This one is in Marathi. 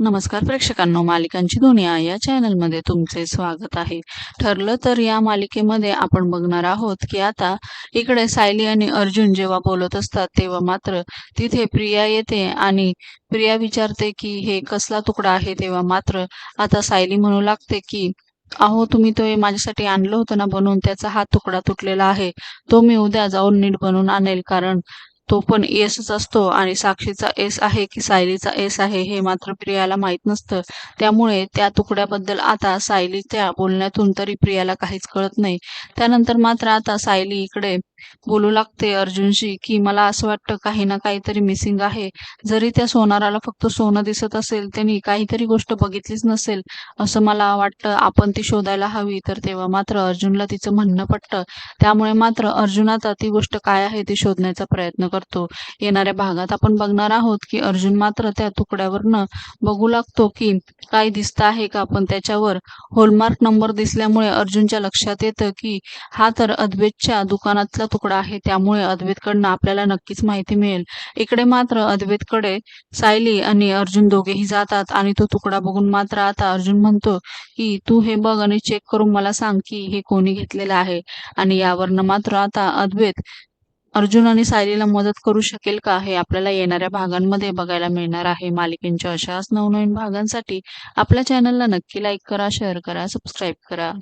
नमस्कार प्रेक्षकांनो मालिकांची दुनिया या चॅनलमध्ये तुमचे स्वागत आहे. ठरलं तर या मालिकेमध्ये आपण बघणार आहोत की आता इकडे सायली आणि अर्जुन जेव्हा बोलत असतात तेव्हा मात्र तिथे प्रिया येते आणि प्रिया विचारते की हे कसला तुकडा आहे तेव्हा मात्र आता सायली म्हणू लागते की अहो तुम्ही तो माझ्यासाठी आणलं होतं ना बनवून त्याचा हा तुकडा तुटलेला आहे. तो मी उद्या जाऊन नीट बनवून आणेल कारण तो पण एसच असतो आणि साक्षीचा एस आहे की सायलीचा एस आहे हे मात्र प्रियाला माहीत नसतं. त्यामुळे त्या तुकड्याबद्दल आता सायलीच्या बोलण्यातून तरी प्रियाला काहीच कळत नाही. त्यानंतर मात्र आता सायली इकडे बोलू लागते अर्जुनशी की मला असं वाटतं काही ना काहीतरी मिसिंग आहे. जरी त्या सोनाराला फक्त सोनं दिसत असेल त्यांनी काहीतरी गोष्ट बघितलीच नसेल असं मला वाटतं आपण ती शोधायला हवी. तर तेव्हा मात्र अर्जुनला तिचं म्हणणं पटतं. त्यामुळे मात्र अर्जुन आता ती गोष्ट काय आहे ती शोधण्याचा प्रयत्न करतो. येणाऱ्या भागात आपण बघणार आहोत की अर्जुन मात्र त्या तुकड्यावरनं बघू लागतो की काय दिसतं आहे का पण त्याच्यावर. होलमार्क नंबर दिसल्यामुळे अर्जुनच्या लक्षात येतं की हा तर अद्वेतच्या दुकानातला तुकडा आहे त्यामुळे अद्वैतकडनं आपल्याला नक्कीच माहिती मिळेल. इकडे मात्र अद्वैतकडे सायली आणि अर्जुन दोघेही जातात आणि तो तुकडा बघून मात्र आता अर्जुन म्हणतो की तू हे बघ आणि चेक करून मला सांग की हे कोणी घेतलेलं आहे. आणि यावरनं मात्र आता अद्वैत अर्जुन आणि सायलीला मदत करू शकेल का हे आपल्याला येणाऱ्या भागांमध्ये बघायला मिळणार आहे. मालिकेंच्या अशाच नवनवीन भागांसाठी आपल्या चॅनलला नक्की लाईक करा शेअर करा सबस्क्राईब करा.